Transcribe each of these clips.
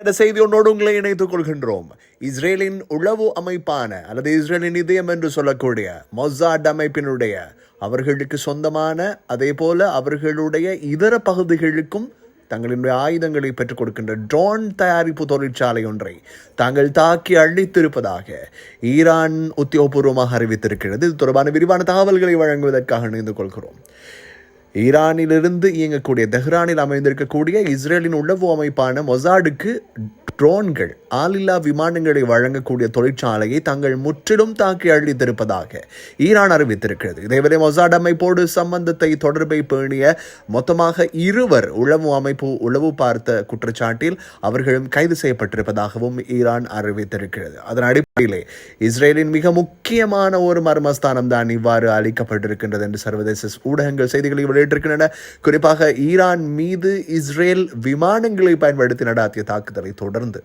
இந்த செய்தி ஒன்றோடு உங்களை இணைத்துக் கொள்கின்றோம். இஸ்ரேலின் உளவு அமைப்பான அல்லது இஸ்ரேலின் இதயம் என்று சொல்லக்கூடிய மொசாட் அமைப்பினுடைய அவர்களுக்கு சொந்தமான அதே போல அவர்களுடைய இதர பகுதிகளுக்கும் தங்களுடைய ஆயுதங்களை பெற்றுக் கொடுக்கின்ற ட்ரோன் தயாரிப்பு தொழிற்சாலை ஒன்றை தாங்கள் தாக்கி அழித்திருப்பதாக ஈரான் உத்தியோகபூர்வமாக அறிவித்திருக்கிறது. இது தொடர்பான விரிவான தகவல்களை வழங்குவதற்காக இணைந்து கொள்கிறோம். ஈரானிலிருந்து இயங்கக்கூடிய தெஹ்ரானில் அமைந்திருக்கக்கூடிய இஸ்ரேலின் உளவு அமைப்பான மொசாடுக்கு ட்ரோன்கள் ஆளில்லா விமானங்களை வழங்கக்கூடிய தொழிற்சாலையை தங்கள் முற்றிலும் தாக்கி அழித்திருப்பதாக ஈரான் அறிவித்திருக்கிறது. இதேவேளை மொசாட் அமைப்போடு சம்பந்தத்தை தொடர்பை பேணிய மொத்தமாக இருவர் உளவு அமைப்பு உளவு பார்த்த குற்றச்சாட்டில் அவர்களும் கைது செய்யப்பட்டிருப்பதாகவும் ஈரான் அறிவித்திருக்கிறது. அதன் அடிப்படையிலே இஸ்ரேலின் மிக முக்கியமான ஒரு மர்மஸ்தானம் தான் இவ்வாறு அளிக்கப்பட்டிருக்கின்றது என்று சர்வதேச ஊடகங்கள் செய்திகளை வெளியிட்டிருக்கின்றன. குறிப்பாக ஈரான் மீது இஸ்ரேல் விமானங்களை பயன்படுத்தி நடாத்திய தாக்குதலை தொடர்ந்து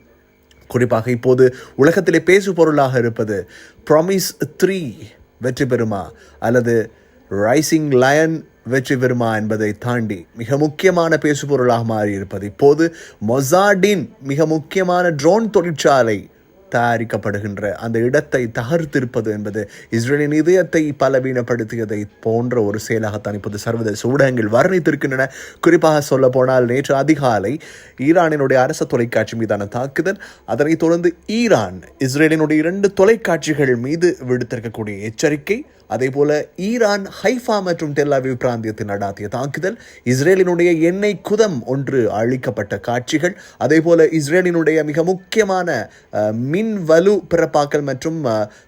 குறிப்பாக இப்போது உலகத்திலே பேசு பொருளாக இருப்பது ப்ராமிஸ் த்ரீ வெற்றி பெறுமா? அல்லது ரைசிங் லயன் வெற்றி பெறுமா என்பதை தாண்டி மிக முக்கியமான பேசுபொருளாக மாறியிருப்பது. இப்போது மொசாடின் மிக முக்கியமான ட்ரோன் தொழிற்சாலை தயாரிக்கப்படுகின்ற அந்த இடத்தை தகர்த்திருப்பது என்பது இஸ்ரேலின் இதயத்தை பலவீனப்படுத்தியதை போன்ற ஒரு செயலாகத்தான் இப்போது சர்வதேச ஊடகங்கள் வர்ணித்திருக்கின்றன. குறிப்பாக சொல்ல போனால் நேற்று அதிகாலை ஈரானினுடைய அரச தொலைக்காட்சி மீதான தாக்குதல் அதனைத் தொடர்ந்து ஈரான் இஸ்ரேலினுடைய இரண்டு தொலைக்காட்சிகள் மீது விடுத்திருக்கக்கூடிய எச்சரிக்கை அதே போல ஈரான் ஹைஃபா மற்றும் டெல்லாவிவ் பிராந்தியத்தில் நடாத்திய தாக்குதல் இஸ்ரேலினுடைய எண்ணெய் குதம் ஒன்று அழிக்கப்பட்ட காட்சிகள் அதே போல இஸ்ரேலினுடைய மிக முக்கியமான மின் வலு பிறப்பாக்கல் மற்றும்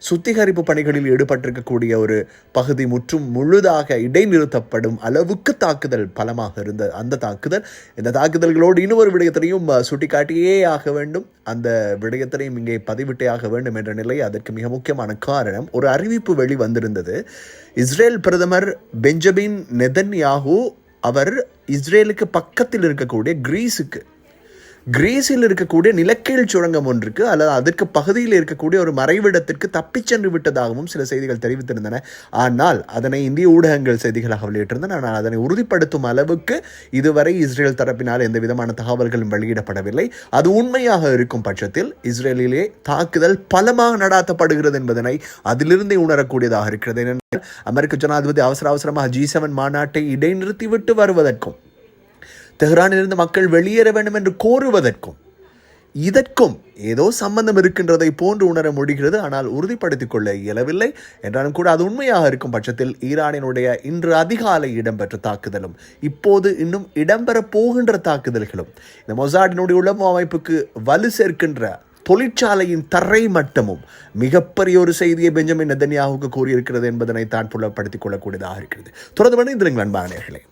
சுத்திகரிப்பு பணிகளில் ஈடுபட்டிருக்கக்கூடிய ஒரு பகுதி முற்றும் முழுதாக இடைநிறுத்தப்படும் அளவுக்கு தாக்குதல் பலமாக இருந்த அந்த தாக்குதல். இந்த தாக்குதல்களோடு இன்னொரு விடயத்தினையும் சுட்டிக்காட்டியே ஆக வேண்டும். அந்த விடயத்தினையும் இங்கே பதிவிட்டே ஆக வேண்டும் என்ற நிலை அதற்கு மிக முக்கியமான காரணம். ஒரு அறிவிப்பு வெளிவந்திருந்தது. இஸ்ரேல் பிரதமர் பெஞ்சமின் நெதன்யாகு அவர் இஸ்ரேலுக்கு பக்கத்தில் இருக்கக்கூடிய கிரீஸுக்கு கிரீஸில் இருக்கக்கூடிய நிலக்கீழ் சுரங்கம் ஒன்றுக்கு அல்லது அதற்கு பகுதியில் இருக்கக்கூடிய ஒரு மறைவிடத்திற்கு தப்பிச் சென்று விட்டதாகவும் சில செய்திகள் தெரிவித்திருந்தன. ஆனால் அதனை இந்திய ஊடகங்கள் செய்திகளாக வெளியிட்டிருந்தன. ஆனால் அதனை உறுதிப்படுத்தும் அளவுக்கு இதுவரை இஸ்ரேல் தரப்பினால் எந்த விதமான தகவல்களும் வெளியிடப்படவில்லை. அது உண்மையாக இருக்கும் பட்சத்தில் இஸ்ரேலிலே தாக்குதல் பலமாக நடாத்தப்படுகிறது என்பதனை அதிலிருந்தே உணரக்கூடியதாக இருக்கிறது. ஏனென்றால் அமெரிக்க ஜனாதிபதி அவசர அவசரமாக ஜி செவன் மாநாட்டை இடைநிறுத்திவிட்டு வருவதற்கும் தெஹ்ரானிலிருந்து மக்கள் வெளியேற வேண்டும் என்று கோருவதற்கும் இதற்கும் ஏதோ சம்பந்தம் இருக்கின்றதை போன்று உணர முடிகிறது. ஆனால் உறுதிப்படுத்திக் கொள்ள இயலவில்லை. என்றாலும் கூட அது உண்மையாக இருக்கும் பட்சத்தில் ஈரானினுடைய இன்று அதிகாலை இடம்பெற்ற தாக்குதலும் இப்போது இன்னும் இடம்பெற போகின்ற தாக்குதல்களும் இந்த மொசாடினுடைய உளவு அமைப்புக்கு வலு சேர்க்கின்ற தொழிற்சாலையின் தரை மட்டமும் மிகப்பெரிய ஒரு செய்தியை பெஞ்சமின் நெதன்யாவுக்கு கூறியிருக்கிறது என்பதனை தான் புலப்படுத்திக் கொள்ளக்கூடியதாக இருக்கிறது. தொடர்ந்து வந்து இந்த அன்பானர்களே